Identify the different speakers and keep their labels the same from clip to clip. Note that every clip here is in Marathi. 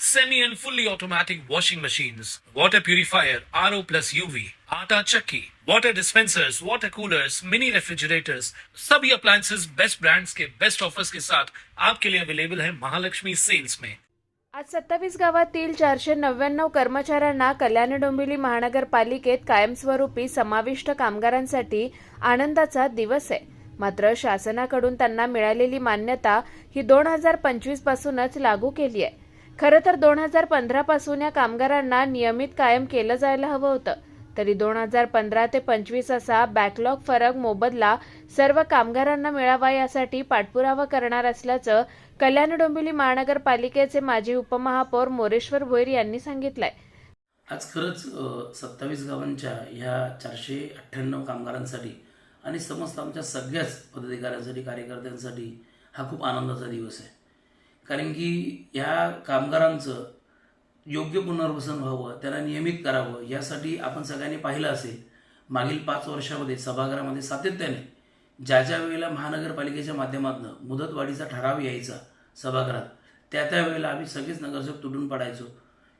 Speaker 1: semi and fully automatic washing machines, water purifier, RO plus UV, आटा चक्की, water dispensers, water coolers, mini refrigerators, सभी appliances. बेस्ट brands के बेस्ट ऑफर्स के साथ आपके लिए अवेलेबल है महालक्ष्मी सेल्स में
Speaker 2: आज सत्तावीस गावातील चारशे नव्याण्णव कर्मचाऱ्यांना कल्याण डोंबिवली महानगरपालिकेत कायमस्वरूपी समाविष्ट कामगारांसाठी आनंदाचा दिवस आहे. मात्र शासनाकडून त्यांना मिळालेली मान्यता ही दोन हजार पंचवीस पासूनच लागू केली आहे. खरं तर दोन हजार पंधरापासून या कामगारांना नियमित कायम केलं जायला हवं होतं. तरी दोन हजार पंधरा ते पंचवीस असा बॅकलॉग फरक मोबदला सर्व कामगारांना मिळावा यासाठी पाठपुरावा करणार असल्याचं कल्याण डोंबिवली महानगरपालिकेचे माजी उपमहापौर मोरेश्वर भोईर यांनी सांगितलंय.
Speaker 3: आज खरंच सत्तावीस गावांच्या ह्या चारशे अठ्ठ्याण्णव कामगारांसाठी आणि समस्त आमच्या सगळ्याच पदाधिकाऱ्यांसाठी कार्यकर्त्यांसाठी हा खूप आनंदाचा दिवस आहे. कारण की ह्या कामगारांचं योग्य पुनर्वसन व्हावं त्यांना नियमित करावं यासाठी आपण सगळ्यांनी पाहिलं असेल मागील पाच वर्षामध्ये सभागृहामध्ये सातत्याने ज्या ज्या वेळेला महानगरपालिकेच्या माध्यमातून मुदतवाढीचा ठराव यायचा सभागृहात त्या त्या वेळेला आम्ही सगळेच नगरसेवक तुटून पडायचो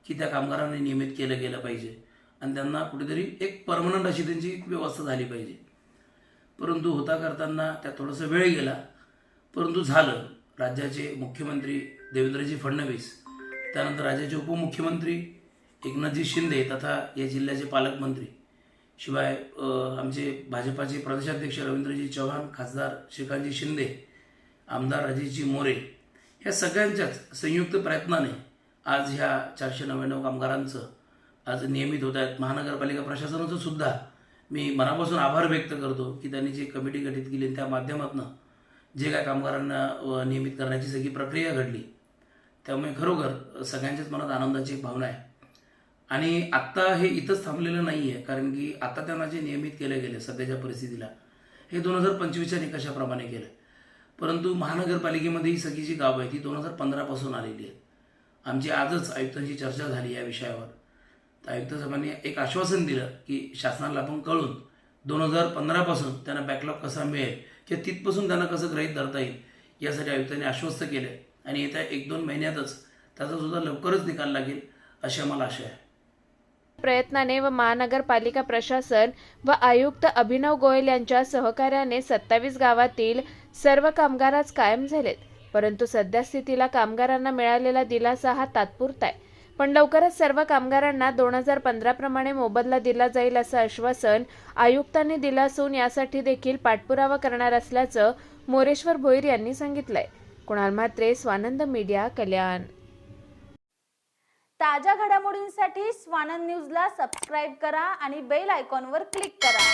Speaker 3: की त्या कामगारांना नियमित केलं गेलं पाहिजे आणि त्यांना कुठेतरी एक परमनंट अशी त्यांची व्यवस्था झाली पाहिजे. परंतु होता करताना त्यात थोडासा वेळ गेला परंतु झालं. राज्याचे मुख्यमंत्री देवेंद्रजी फडणवीस त्यानंतर राज्याचे उपमुख्यमंत्री एकनाथजी शिंदे तथा या जिल्ह्याचे पालकमंत्री. शिवाय आमचे भाजपाचे प्रदेशाध्यक्ष रवींद्रजी चव्हाण खासदार श्रीकांतजी शिंदे आमदार राजेशजी मोरे या सगळ्यांच्याच संयुक्त प्रयत्नाने आज ह्या चारशे नव्याण्णव कामगारांचं आज नियमित होत आहेत. महानगरपालिका प्रशासनाचं सुद्धा मी मनापासून आभार व्यक्त करतो की त्यांनी जी कमिटी गठीत केली त्या माध्यमातून जे काय कामगारांना नियमित करण्याची सगळी प्रक्रिया घडली त्यामुळे खरोखर सगळ्यांच्याच मनात आनंदाची एक भावना आहे. आणि आत्ता हे इथंच थांबलेलं नाही आहे कारण की आता त्यांना जे नियमित केलं गेलं सध्याच्या परिस्थितीला हे दोन हजार पंचवीसच्या निकषाप्रमाणे केलं परंतु महानगरपालिकेमध्ये ही सगळी जी गावं आहे ती दोन हजार पंधरापासून आलेली आहेत. आमची आजच आयुक्तांची चर्चा झाली या विषयावर. तर आयुक्त साहेबांनी एक आश्वासन दिलं की शासनाला आपण कळून दोन हजार पंधरापासून त्यांना बॅकलॉग कसा मिळेल किंवा तिथपासून त्यांना कसं ग्रहित धरता येईल यासाठी आयुक्तांनी आश्वस्त केलं आणि येत्या एक दोन महिन्यातच त्याचा सुद्धा लवकरच निकाल लागेल अशी आम्हाला आशा आहे.
Speaker 2: प्रयत्नाने व महानगरपालिका प्रशासन व आयुक्त अभिनव गोयल यांच्या सहकार्याने सत्तावीस गावातील सर्व कामगार आज कायम झालेत. परंतु सध्या स्थितीला कामगारांना मिळालेला दिलासा हा तात्पुरता आहे. पण लवकरच सर्व कामगारांना दोन हजार पंधराप्रमाणे मोबदला दिला जाईल असं आश्वासन आयुक्तांनी दिलं असून यासाठी देखील पाठपुरावा करणार असल्याचं मोरेश्वर भोईर यांनी सांगितलंय. कुणाल म्हात्रे स्वानंद मीडिया कल्याण.
Speaker 4: ताज्या घडामोडींसाठी स्वानंद न्यूजला सबस्क्राईब करा आणि बेल आयकॉनवर क्लिक करा.